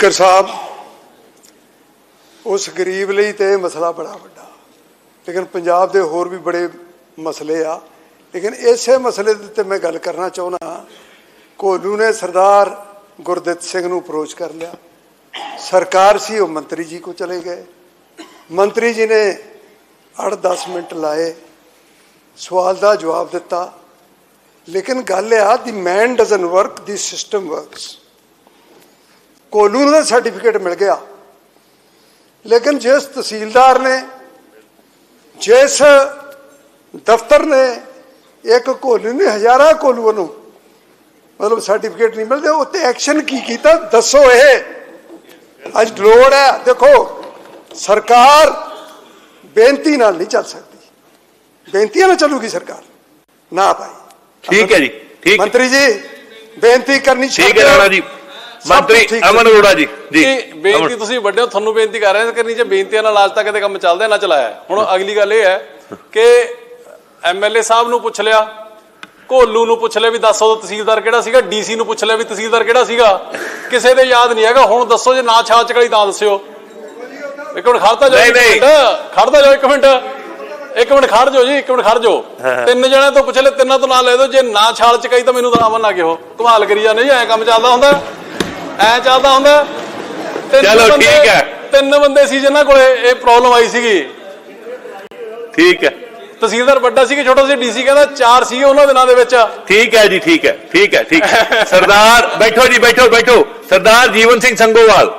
Speaker ਸਾਹਿਬ, ਉਸ ਗਰੀਬ ਲਈ ਤੇ ਇਹ ਮਸਲਾ ਬੜਾ ਵੱਡਾ। ਲੇਕਿਨ ਪੰਜਾਬ ਦੇ ਹੋਰ ਵੀ ਬੜੇ ਮਸਲੇ ਆ। ਲੇਕਿਨ ਇਸੇ ਮਸਲੇ ਦੇ ਉੱਤੇ ਮੈਂ ਗੱਲ ਕਰਨਾ ਚਾਹੁੰਦਾ ਕੋਲੂ ਨੇ ਸਰਦਾਰ ਗੁਰਦਿੱਤ ਸਿੰਘ ਨੂੰ ਅਪਰੋਚ ਕਰ ਲਿਆ। ਸਰਕਾਰ ਸੀ, ਉਹ ਮੰਤਰੀ ਜੀ ਕੋ ਚਲੇ ਗਏ। ਮੰਤਰੀ ਜੀ ਨੇ 8-10 ਮਿੰਟ ਲਾਏ, ਸਵਾਲ ਦਾ ਜਵਾਬ ਦਿੱਤਾ। ਲੇਕਿਨ ਗੱਲ ਇਹ ਆ the man doesn't work the system works ਕੋਲੂ ਨੂੰ ਸਰਟੀਫਿਕੇਟ ਮਿਲ ਗਿਆ। ਲੇਕਿਨ ਜਿਸ ਤਹਿਸੀਲਦਾਰ ਨੇ ਜਿਸ ਦਫ਼ਤਰ ਨੇ ਇੱਕ ਕੋਲੂ ਨੇ ਹਜ਼ਾਰਾਂ ਕੋਲੂਆਂ ਨੂੰ ਮਤਲਬ ਸਰਟੀਫਿਕੇਟ ਨਹੀਂ ਮਿਲਦੇ ਉੱਤੇ ਐਕਸ਼ਨ ਕੀ ਕੀਤਾ? ਦੱਸੋ ਇਹ। ਅੱਜ ਲੋੜ ਹੈ। ਦੇਖੋ ਸਰਕਾਰ ਬੇਨਤੀ ਨਾਲ ਨਹੀਂ ਚੱਲ ਸਕਦੀ। ਬੇਨਤੀਆਂ ਨਾਲ ਚੱਲੂਗੀ ਸਰਕਾਰ। ਨਾ ਭਾਈ। ਠੀਕ ਹੈ ਜੀ ਠੀਕ। ਮੰਤਰੀ ਜੀ ਬੇਨਤੀ ਕਰਨੀ ਠੀਕ ਹੈ ਜੀ। ਮੰਤਰੀ ਅਮਨ ਅਰੋੜਾ ਜੀ ਜੀ। ਬੇਨਤੀ। ਤੁਸੀਂ ਵੱਡੇ ਹੋ ਤੁਹਾਨੂੰ ਬੇਨਤੀ ਕਰ ਰਹੇ ਹਾਂ ਕਿ ਨੀਚੇ ਬੇਨਤੀਆਂ ਨਾਲ ਅੱਜ ਤੱਕ ਦੇ ਕੰਮ ਚੱਲਦੇ ਨਾ ਚਲਾਇਆ। ਹੁਣ ਅਗਲੀ ਗੱਲ ਇਹ ਹੈ ਕਿ ਐਮਐਲਏ ਸਾਹਿਬ ਨੂੰ ਪੁੱਛ ਲਿਆ ਕੋਲੂ ਨੂੰ ਪੁੱਛ ਲਿਆ ਵੀ ਦੱਸੋ ਤਹਿਸੀਲਦਾਰ ਕਿਹੜਾ ਸੀਗਾ ਡੀਸੀ ਨੂੰ ਪੁੱਛ ਲਿਆ ਵੀ ਤਹਿਸੀਲਦਾਰ ਕਿਹੜਾ ਸੀਗਾ। ਕਿਸੇ ਦੇ ਯਾਦ ਨਹੀਂ ਹੈਗਾ ਹੁਣ ਦੱਸੋ ਜੇ ਨਾ ਛਾਲ ਚਕਲੀ ਤਾਂ ਦੱਸਿਓ। ਇੱਕ ਮਿੰਟ ਖੜਤਾ ਜਾਓ ਨਹੀਂ, ਇੱਕ ਨਹੀਂ। ਮਿੰਟ। ਖੜਤਾ ਜਾਓ ਇੱਕ ਮਿੰਟ। ਇੱਕ ਮਿੰਟ ਖੜ ਜਾਓ ਜੀ ਇੱਕ ਮਿੰਟ ਖੜ ਜਾਓ। ਤਿੰਨ ਜਣਿਆਂ ਤੋਂ ਪੁੱਛ ਲੈ ਤਿੰਨਾਂ ਤੋਂ ਨਾਂ ਲੈ ਦਿਓ। ਜੇ ਨਾ ਛਾਲ ਚਕਾਈ ਤਾਂ ਮੈਨੂੰ ਤਾਂ ਆਵਨ ਨਾ ਕਿਹੋ। ਕਮਾਲ ਕਰੀ ਜਾਂਦੇ ਜੀ ਐ ਕੰਮ ਚੱਲਦਾ ਹੁੰਦਾ। ਐ ਚੱਲਦਾ ਹੁੰਦਾ। ਤਿੰਨ ਚਲੋ, ਬੰਦੇ- ਠੀਕ ਹੈ। ਤਿੰਨ ਬੰਦੇ ਸੀ ਜਿਨ੍ਹਾਂ ਕੋਲੇ ਇਹ ਪ੍ਰੋਬਲਮ ਆਈ ਸੀਗੀ। ਠੀਕ ਹੈ। ਤਹਿਸੀਲਦਾਰ ਵੱਡਾ ਸੀ ਕਿ ਛੋਟਾ ਸੀ ਡੀਸੀ ਕਹਿੰਦਾ ਚਾਰ ਸੀਗੇ ਉਹਨਾਂ ਦੇ ਨਾਂ ਦੇ ਵਿੱਚ। ਠੀਕ ਹੈ ਜੀ ਠੀਕ ਹੈ ਠੀਕ ਹੈ ਠੀਕ ਹੈ। ਸਰਦਾਰ ਬੈਠੋ ਜੀ ਬੈਠੋ ਬੈਠੋ। ਸਰਦਾਰ ਜੀਵਨ ਸਿੰਘ ਸੰਗੋਵਾਲ।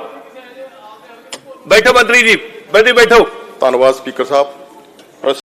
ਬੈਠੋ ਮੰਤਰੀ ਜੀ ਬੈਠੀ ਬੈਠੋ। ਧੰਨਵਾਦ ਸਪੀਕਰ ਸਾਹਿਬ।